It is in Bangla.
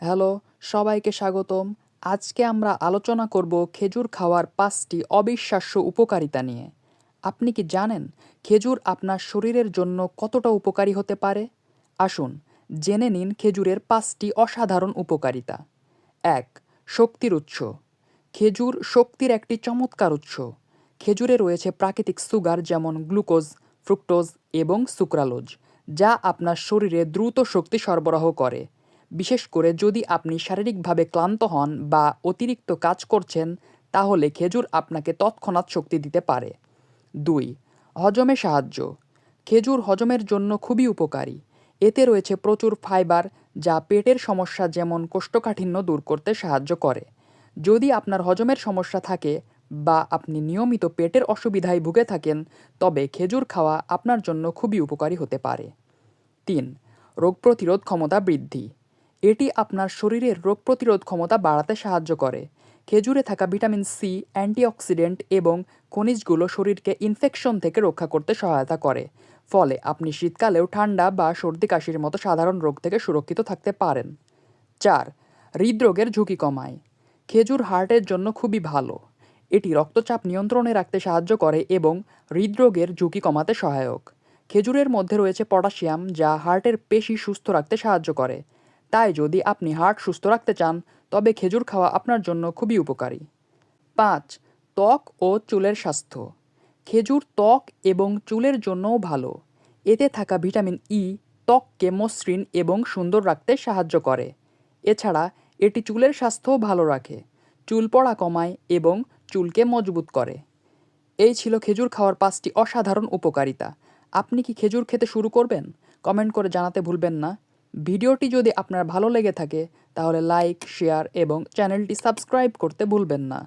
হ্যালো, সবাইকে স্বাগতম। আজকে আমরা আলোচনা করব খেজুর খাওয়ার পাঁচটি অবিশ্বাস্য উপকারিতা নিয়ে। আপনি কি জানেন খেজুর আপনার শরীরের জন্য কতটা উপকারী হতে পারে? আসুন জেনে নিন খেজুরের পাঁচটি অসাধারণ উপকারিতা। এক, শক্তির উৎস। খেজুর শক্তির একটি চমৎকার উৎস। খেজুরে রয়েছে প্রাকৃতিক সুগার যেমন গ্লুকোজ, ফ্রুক্টোজ এবং সুক্রালোজ, যা আপনার শরীরে দ্রুত শক্তি সরবরাহ করে। বিশেষ করে যদি আপনি শারীরিকভাবে ক্লান্ত হন বা অতিরিক্ত কাজ করছেন, তাহলে খেজুর আপনাকে তৎক্ষণাৎ শক্তি দিতে পারে। দুই, হজমে সাহায্য। খেজুর হজমের জন্য খুবই উপকারী। এতে রয়েছে প্রচুর ফাইবার, যা পেটের সমস্যা যেমন কোষ্ঠকাঠিন্য দূর করতে সাহায্য করে। যদি আপনার হজমের সমস্যা থাকে বা আপনি নিয়মিত পেটের অসুবিধায় ভুগে থাকেন, তবে খেজুর খাওয়া আপনার জন্য খুবই উপকারী হতে পারে। তিন, রোগ প্রতিরোধ ক্ষমতা বৃদ্ধি। এটি আপনার শরীরের রোগ প্রতিরোধ ক্ষমতা বাড়াতে সাহায্য করে। খেজুরে থাকা ভিটামিন সি অ্যান্টিঅক্সিডেন্ট এবং খনিজগুলো শরীরকে ইনফেকশন থেকে রক্ষা করতে সহায়তা করে। ফলে আপনি শীতকালেও ঠান্ডা বা সর্দি কাশির মতো সাধারণ রোগ থেকে সুরক্ষিত থাকতে পারেন। চার, হৃদরোগের ঝুঁকি কমায়। খেজুর হার্টের জন্য খুবই ভালো। এটি রক্তচাপ নিয়ন্ত্রণে রাখতে সাহায্য করে এবং হৃদরোগের ঝুঁকি কমাতে সহায়ক। খেজুরের মধ্যে রয়েছে পটাশিয়াম, যা হার্টের পেশি সুস্থ রাখতে সাহায্য করে। তাই যদি আপনি হার্ট সুস্থ রাখতে চান, তবে খেজুর খাওয়া আপনার জন্য খুবই উপকারী। পাঁচ, ত্বক ও চুলের স্বাস্থ্য। খেজুর ত্বক এবং চুলের জন্যও ভালো। এতে থাকা ভিটামিন ই ত্বককে মসৃণ এবং সুন্দর রাখতে সাহায্য করে। এছাড়া এটি চুলের স্বাস্থ্যও ভালো রাখে, চুল পড়া কমায় এবং চুলকে মজবুত করে। এই ছিল খেজুর খাওয়ার পাঁচটি অসাধারণ উপকারিতা। আপনি কি খেজুর খেতে শুরু করবেন? কমেন্ট করে জানাতে ভুলবেন না। ভিডিওটি যদি আপনার ভালো লেগে থাকে, তাহলে লাইক, শেয়ার এবং চ্যানেলটি সাবস্ক্রাইব করতে ভুলবেন না।